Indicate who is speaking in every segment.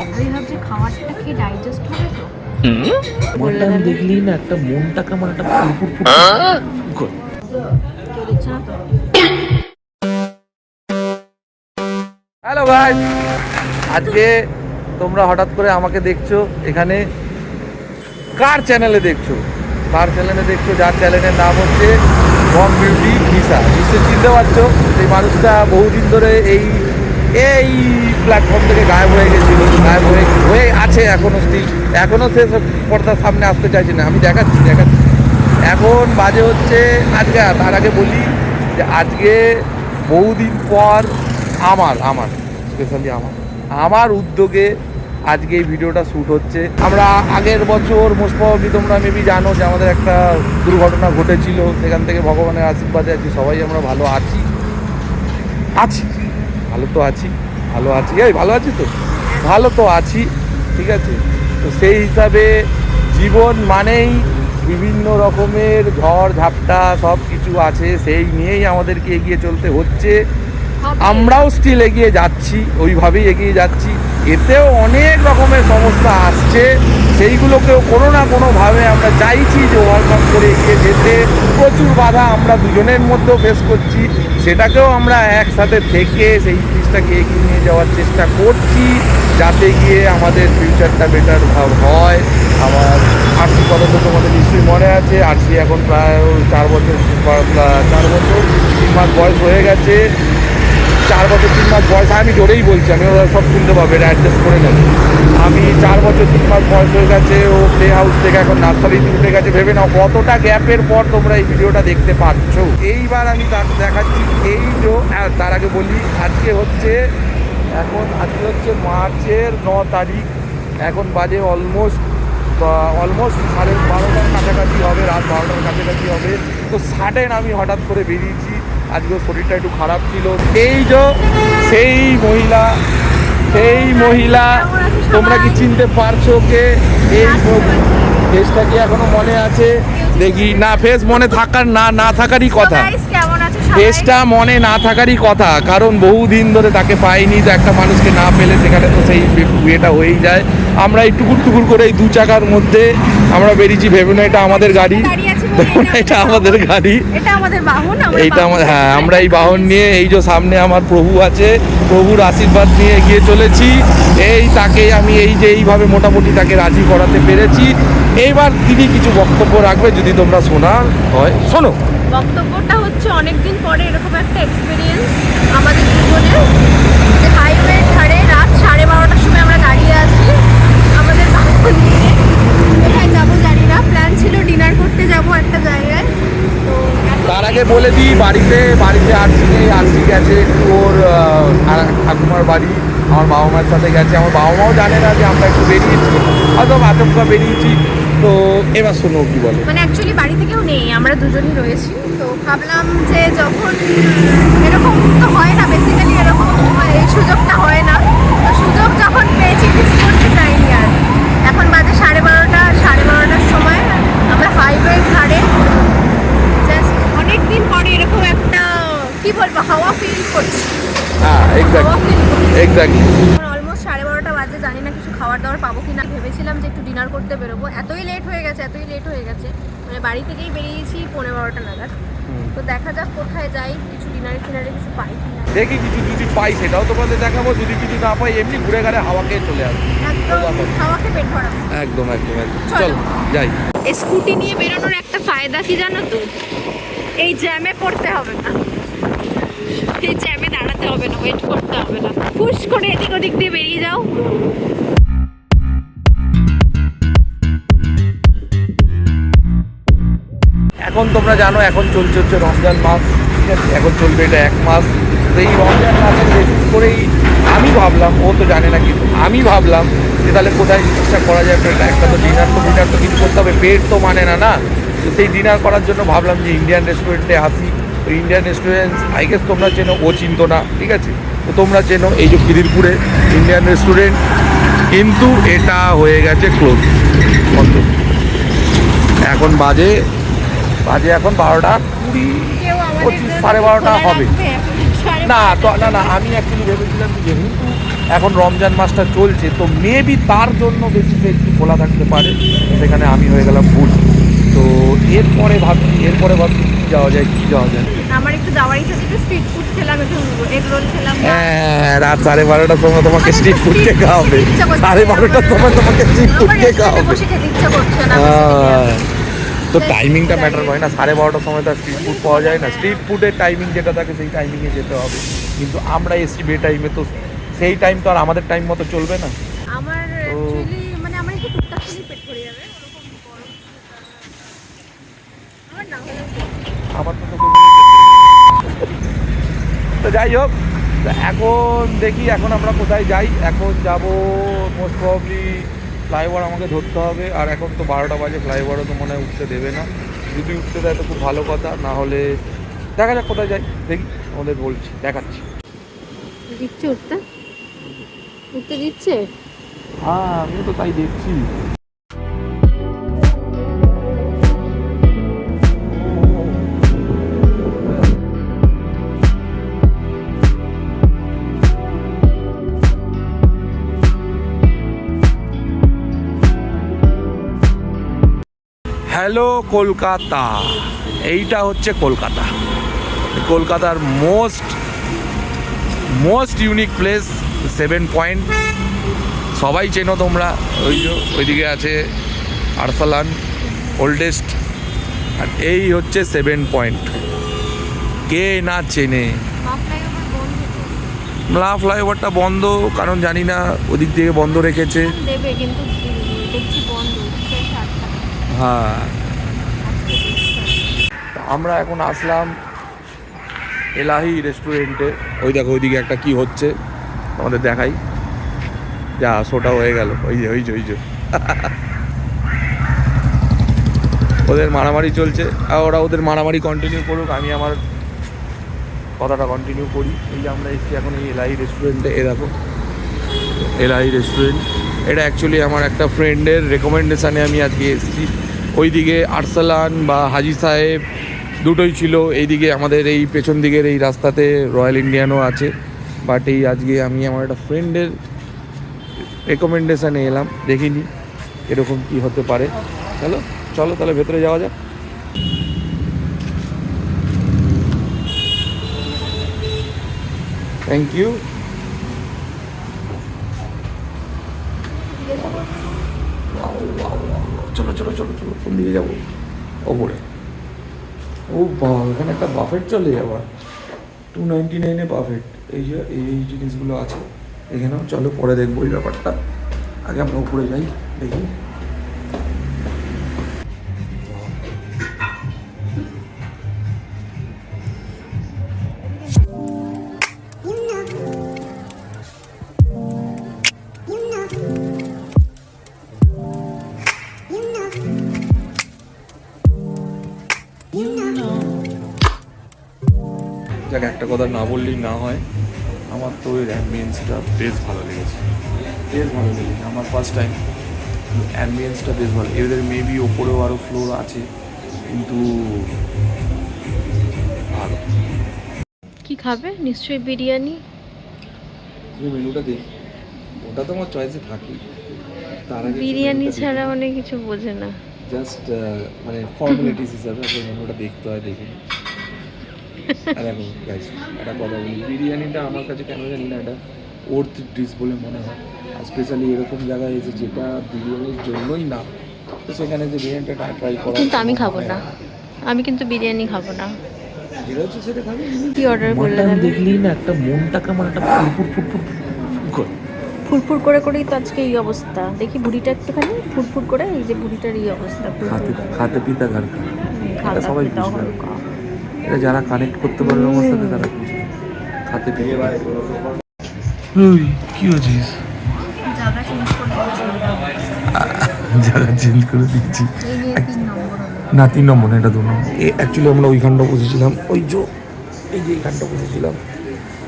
Speaker 1: আমি ভাবছি খাওয়াটা খেয়ে ডাইজেস্ট হবে তো?
Speaker 2: মাটন দেখলি না একটা মনটা কেমন একটা ফুরফুর ফুরফুর। করে।
Speaker 1: কেউ দিচ্ছে না তো
Speaker 2: হ্যালো ভাই আজকে তোমরা হঠাৎ করে আমাকে দেখছ এখানে কার চ্যানেলে দেখছ? কার চ্যানেলে দেখছ? যার চ্যানেলের নাম হচ্ছে বম বিউটি ভিসা নিশ্চয়ই চিনতে পারছ সেই মানুষটা বহুদিন ধরে এই এই প্ল্যাটফর্ম থেকে গায়েব হয়ে গেছিল, গায়েব হয়ে হয়ে আছে এখনও স্টিল এখনও সে পর্দার সামনে আসতে চাইছে না। আমি দেখাচ্ছি দেখাচ্ছি। এখন বাজে হচ্ছে আজকে, তার আগে বলি যে আজকে বহুদিন পর আমার আমার স্পেশালি আমার আমার উদ্যোগে আজকে এই ভিডিওটা শ্যুট হচ্ছে। আমরা আগের বছর মোস্ট তোমরা মেবি জানো যে আমাদের একটা দুর্ঘটনা ঘটেছিল, সেখান থেকে ভগবানের আশীর্বাদে আছি, সবাই আমরা ভালো আছি। আছি। ভালো তো আছি, ভালো আছি। এই, ভালো আছি তো? ভালো তো আছি, ঠিক আছে? তো সেই হিসাবে জীবন মানেই বিভিন্ন রকমের ঝড়, ঝাপটা সব কিছু আছে, সেই নিয়েই আমাদেরকে এগিয়ে চলতে হচ্ছে। আমরাও স্টিল এগিয়ে যাচ্ছি, ওইভাবেই এগিয়ে যাচ্ছি। এতেও অনেক রকমের সমস্যা আসছে। সেইগুলোকেও কোনো না কোনোভাবে আমরা চাইছি যে ওভারকাম করে এগিয়ে যেতে। প্রচুর বাধা আমরা দুজনের মধ্যেও ফেস করছি। সেটাকেও আমরা একসাথে থেকে সেই জিনিসটাকে এগিয়ে নিয়ে যাওয়ার চেষ্টা করছি, যাতে গিয়ে আমাদের ফিউচারটা বেটার হয়। আমার আরসি কথা তো তোমাদের নিশ্চয়ই মনে আছে। আরসি এখন প্রায় চার বছর চার বছর তিন মাস বয়স হয়ে গেছে। চার বছর, তিন মাস বয়স আমি জোরেই বলছি, আমি ওরা সব শুনতে পাবে, এটা অ্যাডজাস্ট করে নেব। আমি চার বছর, তিন মাস বয়স হয়ে গেছে, ও প্লে হাউস থেকে এখন নার্সারিতে উঠে গেছে। ভেবে নাও কতটা গ্যাপের পর তোমরা এই ভিডিওটা দেখতে পাচ্ছ। এইবার আমি তাকে দেখাচ্ছি, এই যে আর তার আগে বলি, আজকে হচ্ছে, এখন আজকে হচ্ছে মার্চের ন তারিখ, এখন বাজে অলমোস্ট অলমোস্ট সাড়ে বারোটার কাছাকাছি হবে, রাত বারোটার কাছাকাছি হবে। তো সাডেন আমি হঠাৎ করে বেরিয়েছি আজকে শরীরটা একটু খারাপ ছিল। এই যে, সেই মহিলা সেই মহিলা, তোমরা কি চিনতে পারছ কে? এই ফেসটা কি এখনও মনে আছে? দেখি, না, ফেস মনে থাকার, না না থাকারই কথা। ফেসটা মনে না থাকারই কথা কারণ বহুদিন ধরে তাকে পাইনি তো একটা মানুষকে না পেলে সেখানে তো সেই বিয়েটা হয়েই যায়। আমরা এই টুকুর টুকুর করে এই দু চাকার মধ্যে আমরা বেরিয়েছি ভেবে না এটা আমাদের গাড়ি। এটা আমাদের গাড়ি।
Speaker 1: আমাদের
Speaker 2: এইটা আমার হ্যাঁ আমরা এই বাহন নিয়ে এই যে সামনে আমার প্রভু আছে প্রভুর আশীর্বাদ নিয়ে এগিয়ে চলেছি। এই তাকে আমি এই যে এইভাবে মোটামুটি তাকে রাজি করাতে পেরেছি। এইবার তিনি কিছু বক্তব্য রাখবে যদি তোমরা শোনার হয়। শোনো।
Speaker 1: বক্তব্যটা হচ্ছে অনেকদিন পরে এরকম একটা এক্সপিরিয়েন্স আমাদের দুজনের। যে হাইওয়ের ধারে রাত সাড়ে বারোটার সময় আমরা দাঁড়িয়ে আছি আমাদের বাহন নিয়ে। কোথায় যাব জানি না। প্ল্যান ছিল ডিনার করতে যাব একটা জায়গায়। তো
Speaker 2: তার আগে বলে দিই বাড়িতে বাড়িতে আরসি নেই আরসি গেছে একটু ওর ঠাকুমার বাড়ি আমার বাবা মায়ের সাথে গেছে। আমার বাবা মাও জানে না যে আমরা একটু বেরিয়েছি হয়তো আচমকা বেরিয়েছি। তো এবার শোনো কি বলে।
Speaker 1: মানে অ্যাকচুয়ালি বাড়ি থেকেও নেই আমরা দুজনই রয়েছি। ভাবলাম যে যখন এরকম তো হয় না বেসিক্যালি এরকম এই সুযোগটা হয় না। তো সুযোগ যখন পেয়েছি মিস করতে চাইনি আর। এখন বাজে সাড়ে বারোটা সাড়ে বারোটার সময়। আমরা হাইওয়ে ধারে জাস্ট অনেক দিন পরে এরকম একটা কি বলব হাওয়া ফিল করছি।
Speaker 2: হ্যাঁ এক্স্যাক্টলি এক্স্যাক্টলি
Speaker 1: অলমোস্ট সাড়ে বারোটা বাজে জানি না কিছু খাবার দাবার পাবো কিনা। ভেবেছিলাম যে একটু ডিনার করতে বেরোবো। এতই লেট হয়ে গেছে এতই লেট হয়ে গেছে। মানে বাড়ি থেকেই বেরিয়েছি পনেরো বারোটা নাগাদ। তো দেখা যাক কোথায় যাই। কিছু ডিনারে ফিনারে কিছু পাই কিনা।
Speaker 2: দেখি কিছু যদি পাই সেটাও তোমাদের দেখাবো। যদি কিছু না পাই এমনি ঘুরে ঘাড়ে হাওয়া খেয়ে চলে আসব।
Speaker 1: একদম
Speaker 2: একদম একদম
Speaker 1: চল।
Speaker 2: যাই।
Speaker 1: স্কুটি নিয়ে বেরোনোর একটা ফায়দা কি জানো তো? এই জ্যামে পড়তে হবে না। এই জ্যামে দাঁড়াতে হবে না ওয়েট করতে হবে না। ফুস করে এদিক ওদিক দিয়ে বেরিয়ে যাও।
Speaker 2: এখন তোমরা জানো, এখন চলছে হচ্ছে রমজান মাস, ঠিক আছে? এখন চলবে এটা এক মাস। এই রমজান মাসের বেসিস করেই আমি ভাবলাম, ও তো জানে না কিন্তু আমি ভাবলাম যে তাহলে কোথায় জিনিসটা করা যায়, একটা একটা তো ডিনার তো ডিনার তো কিছু করতে হবে, পেট তো মানে না না? তো সেই ডিনার করার জন্য ভাবলাম যে ইন্ডিয়ান রেস্টুরেন্টে আসি। তো ইন্ডিয়ান রেস্টুরেন্ট আই গেস তোমরা চেনো, ও চিনতো না, ঠিক আছে? তো তোমরা চেনো, এই যে খিদিরপুরে ইন্ডিয়ান রেস্টুরেন্ট কিন্তু এটা হয়ে গেছে ক্লোজ এখন বাজে বাজে এখন বারোটা কুড়ি পঁচিশ সাড়ে বারোটা হবে। না তো না না আমি অ্যাকচুয়ালি ভেবেছিলাম যেহেতু এখন রমজান মাসটা চলছে তো মেবি তার জন্য বেশি একটু খোলা থাকতে পারে। সেখানে আমি হয়ে গেলাম ভুল। তো এরপরে ভাবছি এরপরে ভাবছি কী যাওয়া যায় কী যাওয়া যায়।
Speaker 1: আমার একটু যাওয়ার ইচ্ছা ছিল স্ট্রিট ফুড খেলাম একটু এগ রোল খেলাম
Speaker 2: হ্যাঁ রাত সাড়ে বারোটার সময় তোমাকে স্ট্রিট ফুড খেতে হবে। সাড়ে বারোটার সময় তোমাকে স্ট্রিট ফুড খেতে হবে।
Speaker 1: বসে খেতে ইচ্ছা করছে না।
Speaker 2: তো টাইমিংটা ম্যাটার করে না। সাড়ে বারোটার সময় তো স্ট্রিট ফুড পাওয়া যায় না। স্ট্রিট ফুডের টাইমিং যেটা থাকে সেই টাইমিংয়ে যেতে হবে। কিন্তু আমরা এসছি বে টাইমে তো সেই টাইম তো আর আমাদের টাইম মতো চলবে না।
Speaker 1: আমার মানে আমার একটু টুকটাক পেট ভরে যাবে। আমার না হলেও চলবে।
Speaker 2: আমার তো যাই হোক এখন দেখি এখন আমরা কোথায় যাই। এখন যাব মোস্ট প্রবলি ফ্লাইওভার আমাকে ধরতে হবে আর এখন তো বারোটা বাজে ফ্লাইওভারও তো মনে হয় উঠতে দেবে না। যদি উঠতে দেয় তো খুব ভালো কথা না হলে দেখা যাক কোথায় যাই দেখি আমাদের বলছি দেখাচ্ছি।
Speaker 1: দিচ্ছে উঠতে? উঠতে দিচ্ছে?
Speaker 2: হ্যাঁ আমিও তো তাই দেখছি। হ্যালো কলকাতা। এইটা হচ্ছে কলকাতা। কলকাতার most most unique place, seven point. সবাই চেনো তোমরা। ওই ওইদিকে আছে আরসালান, ওল্ডেস্ট। আর এই হচ্ছে সেভেন পয়েন্ট। কে না চেনে? মলা ফ্লাইওভারটা বন্ধ, কারণ জানি না, ওদিক থেকে বন্ধ রেখেছে।
Speaker 1: কিন্তু দেখছি বন্ধ উঠছে সাতটা
Speaker 2: হ্যাঁ। আমরা এখন আসলাম এলাহি রেস্টুরেন্টে ওই দেখো, ওইদিকে একটা কি হচ্ছে আমাদের দেখাই। যা শোটা হয়ে গেল। ওই যে ওই যে ওই যে। ওদের মারামারি চলছে। আর ওরা ওদের মারামারি কন্টিনিউ করুক, আমি আমার কথাটা কন্টিনিউ করি। এই যে আমরা এসেছি এখন এই এলাহি রেস্টুরেন্টে এ দেখো, এলাহি রেস্টুরেন্ট এটা অ্যাকচুয়ালি আমার একটা ফ্রেন্ডের রেকমেন্ডেশানে আমি আজকে এসেছি। ওইদিকে আরসালান বা হাজি সাহেব দুটোই ছিল। এইদিকে আমাদের এই পেছন দিকের এই রাস্তাতে রয়্যাল ইন্ডিয়ানও আছে। বাট এই আজকে আমি আমার একটা ফ্রেন্ডের রেকমেন্ডেশানে এলাম, দেখিনি এরকম কি হতে পারে। চলো চলো তাহলে ভেতরে যাওয়া যাক। থ্যাংক ইউ চলো চলো চলো চলো, কোন দিকে যাব? ওপরে। ও বাবা এখানে একটা বাফেট চলে আবার টু নাইনটি নাইনে বাফেট এই যে এই এই জিনিসগুলো আছে, এখানেও চলো, পরে দেখব এই ব্যাপারটা। আগে আমরা উপরে যাই, দেখি। কথা না বললেই না হয় আমার তো ওই অ্যাম্বিয়েন্সটা বেশ ভালো লেগেছে। বেশ ভালো লেগেছে। আমার ফার্স্ট টাইম অ্যাম্বিয়েন্সটা বেশ ভালো। এদের মেবি ওপরেও আরও ফ্লোর আছে কিন্তু ভালো।
Speaker 1: কি খাবে? নিশ্চয়ই বিরিয়ানি।
Speaker 2: যে মেনুটা দেখি। ওটা তো আমার চয়েসে থাকে তার আগে
Speaker 1: বিরিয়ানি ছাড়া অনেক কিছু বোঝে না।
Speaker 2: জাস্ট মানে ফর্মালিটিস হিসাবে মেনুটা দেখতে হয় দেখে। আর এখন গাইস একটা কথা বলি। বিরিয়ানিটা আমার কাছে কেন জানি না এটা ওর্থ ডিশ বলে মনে হয়। আর স্পেশালি এরকম জায়গায় এসে যেটা বিরিয়ানির জন্যই না তো সেখানে যে বিরিয়ানিটা ট্রাই করা
Speaker 1: কিন্তু আমি খাব না। আমি কিন্তু বিরিয়ানি খাব না। কি অর্ডার করলে
Speaker 2: দেখলেই না একটা মনটা কেমন একটা ফুরফুর ফুরফুর করে।
Speaker 1: ফুরফুর করে করেই তো আজকে এই অবস্থা। দেখি বুড়িটা একটুখানি ফুরফুর করে এই যে বুড়িটার এই অবস্থা
Speaker 2: পিতা ঘর। সবাই। এটা যারা কানেক্ট করতে পারবে আমার সাথে তারা পিতে ওই কি হচ্ছিস
Speaker 1: জায়গা চেঞ্জ করে দিয়েছি। হলো।
Speaker 2: না তিন নম্বর না এটা দু নম্বর। এ অ্যাকচুয়ালি আমরা ওইখানটা বসেছিলাম। ওই যে এই যে এইখানটা বসেছিলাম।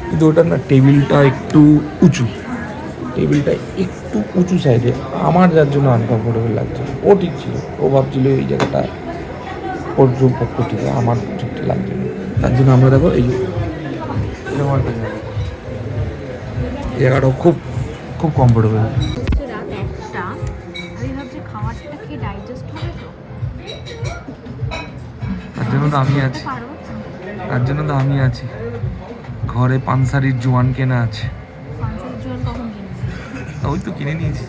Speaker 2: কিন্তু ওটা না টেবিলটা একটু উঁচু। টেবিলটা একটু উঁচু সাইডে আমার যার জন্য আনকমফোর্টেবল লাগছে। ও ঠিক ছিল। ও ভাবছিল এই জায়গাটা ওর পক্ষ ঠিক আমার ঠিক তার জন্য আমরা দেখো এই জায়গাটাও খুব খুব কমফোর্টেবল তার জন্য তো আমি আছি। তার জন্য তো আমি আছি। ঘরে পানসারির জোয়ান কেনা আছে। ওই তো কিনে নিয়েছি।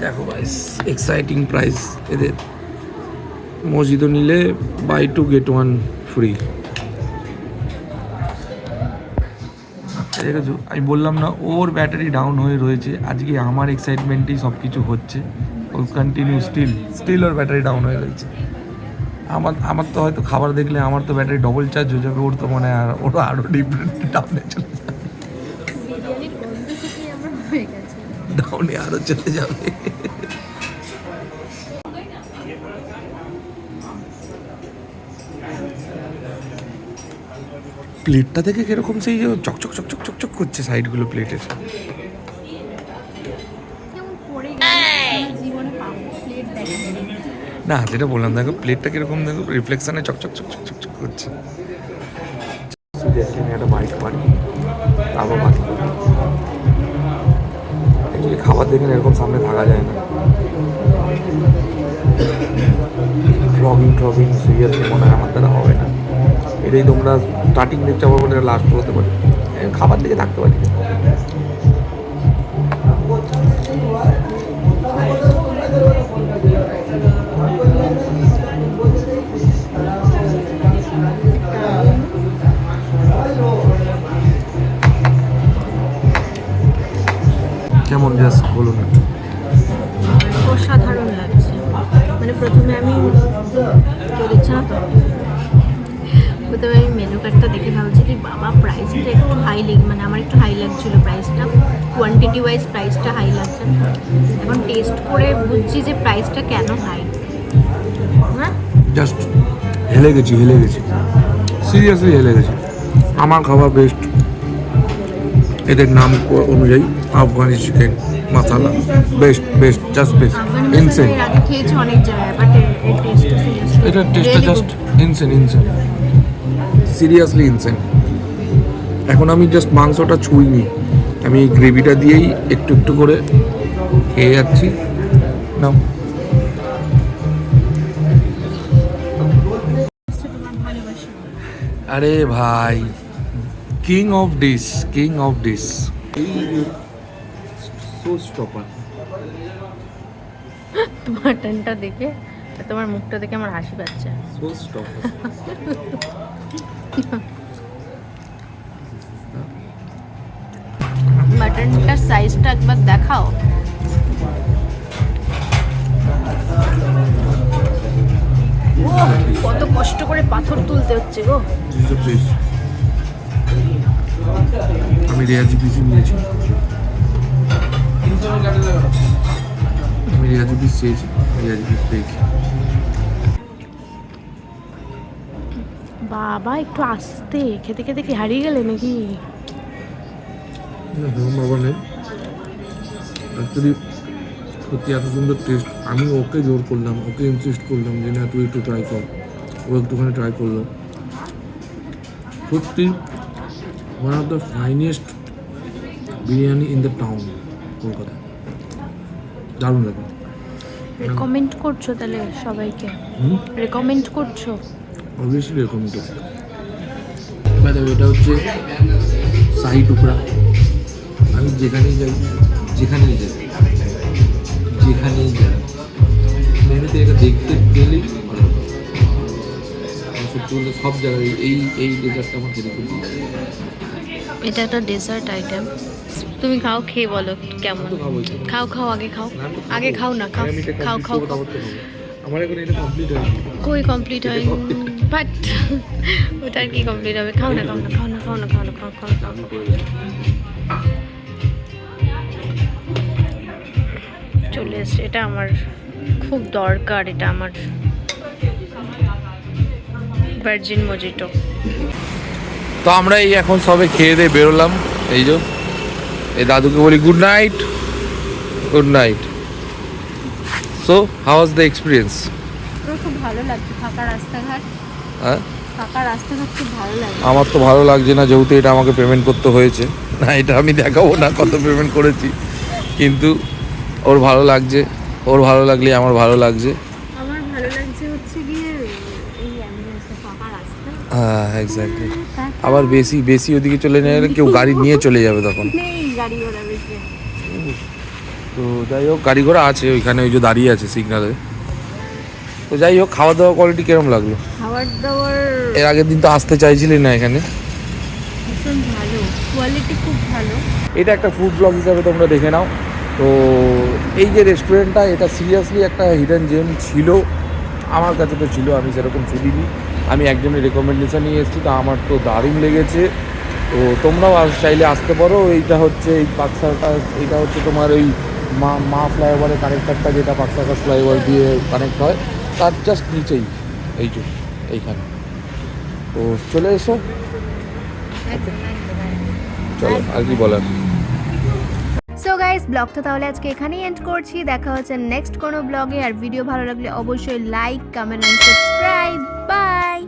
Speaker 2: দেখো ভাইস এক্সাইটিং প্রাইস এদের। মসজিদও নিলে buy two get one free দেখেছ? আমি বললাম না ওর ব্যাটারি ডাউন হয়ে রয়েছে। আজকে আমার এক্সাইটমেন্টেই সব কিছু হচ্ছে। ও কন্টিনিউ স্টিল স্টিল ওর ব্যাটারি ডাউন হয়ে রয়েছে। আমার আমার তো হয়তো খাবার দেখলে আমার তো ব্যাটারি ডবল চার্জ হয়ে যাবে ওর তো মনে হয় আর ওর আরও ডিফারেন্ট ডাউনে চলে যাবে।
Speaker 1: হয়ে
Speaker 2: ডাউনে আরও চলে যাবে। প্লেটটা থেকে কীরকম সেই যে চকচক চকচক চকচক করছে সাইডগুলো প্লেটের।
Speaker 1: দেখেনি
Speaker 2: না যেটা বললাম দেখো প্লেটটা কীরকম দেখো রিফ্লেকশনে চকচক চকচক চকচক করছে। আমি একটা বাইক পারি তারপর বাকি অ্যাকচুয়ালি খাবার দেখে না এরকম সামনে থাকা যায় না। ব্লগিং ট্রগিং সিরিয়াসলি মনে হয় আমার দ্বারা হবে না। এটাই তোমরা স্টার্টিং দেখতে আবার বলে লাস্ট হতে পারে। খাবার দিকে থাকতে পারি। কেমন? জাস্ট বলুন।
Speaker 1: হাই লেগ মানে আমার একটু হাই লাগছিল প্রাইসটা কোয়ান্টিটি ওয়াইজ প্রাইসটা হাই লাগছে। এখন টেস্ট করে বুঝছি যে প্রাইসটা কেন হাই হ্যাঁ?
Speaker 2: জাস্ট হেলে গেছি হেলে গেছি। সিরিয়াসলি হেলে গেছি। আমার খাবার বেস্ট এদের নাম অনুযায়ী Afghani chicken masala best best just best insane
Speaker 1: এর আগে খেয়েছি অনেক জায়গায় বাট এর টেস্টটা
Speaker 2: এটা টেস্টটা just insane insane seriously insane এখন আমি জাস্ট মাংসটা ছুঁইনি। আমি এই গ্রেভিটা দিয়েই একটু একটু করে খেয়ে যাচ্ছি। নাও। আরে ভাই king of dish king of dish showstopper
Speaker 1: মাটনটা দেখে তোমার মুখটা দেখে আমার হাসি পাচ্ছে।
Speaker 2: সো
Speaker 1: মাটনটার সাইজটা একবার দেখাও। কত কষ্ট করে পাথর তুলতে হচ্ছে গো।
Speaker 2: আমি রেয়াজি পিস নিয়েছি। আমি রেয়াজি পিস চেয়েছি রেয়াজি পিস পেয়েছি।
Speaker 1: বাবা একটু আস্তে। খেতে খেতে কি হারিয়ে গেলে নাকি?
Speaker 2: নেই। অ্যাকচুয়ালি সত্যি এত সুন্দর টেস্ট আমি ওকে জোর করলাম ওকে ইনসিস্ট করলাম যে না তুই একটু ট্রাই কর। ও একটুখানি ট্রাই করল। সত্যি one of the finest biryani in the town Kolkata. দারুণ লাগে।
Speaker 1: রেকমেন্ড করছ তাহলে সবাইকে? রেকমেন্ড করছ?
Speaker 2: অবভিয়াসলি তো ম্যাডাম এটা হচ্ছে শাহি টুকরা। আমি যেখানেই যাই যেখানেই যাই যেখানেই যাই মেনুতে এটা দেখতে পেলেই ভালো সত্যি বলতে সব জায়গায় এই এই ডেজার্টটা আমার খেতে খুব
Speaker 1: এটা একটা ডেজার্ট আইটেম তুমি খাও খেয়ে বলো কেমন। খাও খাও আগে খাও।
Speaker 2: না,
Speaker 1: আগে খাও না খাও খাও খাও।
Speaker 2: আমার এখন এটা কমপ্লিট হয়নি।
Speaker 1: কই কমপ্লিট হয়নি? বাট ওটা কি কমপ্লিট হবে? খাও না খাও না খাও না খাও না খাও না খাও। খাও খাও এসছে এটা আমার খুব দরকার এটা আমার ভার্জিন মজিটো
Speaker 2: তো আমরা এই এখন সবে খেয়ে দিয়ে বেরোলাম এই যে। এই দাদুকে বলি good night good night so how was the experience
Speaker 1: খুব ভালো লাগছে ফাঁকা রাস্তাঘাট।
Speaker 2: হ্যাঁ?
Speaker 1: ফাঁকা রাস্তাটা খুব ভালো লাগে।
Speaker 2: আমার তো ভালো লাগছে না যেহেতু এটা আমাকে পেমেন্ট করতে হয়েছে। না এটা আমি দেখাবো না কত পেমেন্ট করেছি। কিন্তু ওর ভালো লাগছে ওর ভালো লাগলে আমার ভালো লাগছে।
Speaker 1: আমার ভালো লাগছে হচ্ছে গিয়ে এই অ্যাম্বুলেন্সটা ফাঁকা রাস্তা।
Speaker 2: হ্যাঁ এক্স্যাক্টলি আবার বেশি বেশি ওদিকে চলে গেলে কেউ গাড়ি নিয়ে চলে যাবে তখন। তো যাই হোক গাড়ি ঘোড়া আছে ওইখানে ওই যে দাঁড়িয়ে আছে সিগনালে। তো যাই হোক খাওয়া দাওয়া কোয়ালিটি কেরম লাগল?
Speaker 1: খাবার দাবার
Speaker 2: এর আগের দিন তো আসতে চাইছিলি না এখানে।
Speaker 1: ভীষণ ভালো কোয়ালিটি খুব ভালো।
Speaker 2: এটা একটা ফুড ব্লগ হিসাবে তোমরা দেখে নাও। তো এই যে রেস্টুরেন্টটা এটা সিরিয়াসলি একটা হিডেন জেম ছিল। আমার কাছে তো ছিল আমি সেরকম শুনিনি আমি একজনের রেকমেন্ডেশন নিয়ে এসেছি তো আমার তো দারুণ লেগেছে। তো তোমরাও চাইলে আসতে পারো। এইটা হচ্ছে এই পাকসাটা এইটা হচ্ছে তোমার ওই মা মা ফ্লাইওভারের কানেক্টারটা যেটা পাকসাকার ফ্লাইওভার দিয়ে কানেক্ট হয়। তার জাস্ট নিচেই এই যে এইখানে। তো চলে এসো। চলো আর কি বলার?
Speaker 1: সো গাইজ ব্লগটা তাহলে আজকে এখানেই এন্ড করছি। দেখা হচ্ছে নেক্সট কোনো ব্লগে আর ভিডিও ভালো লাগলে অবশ্যই like comment and subscribe bye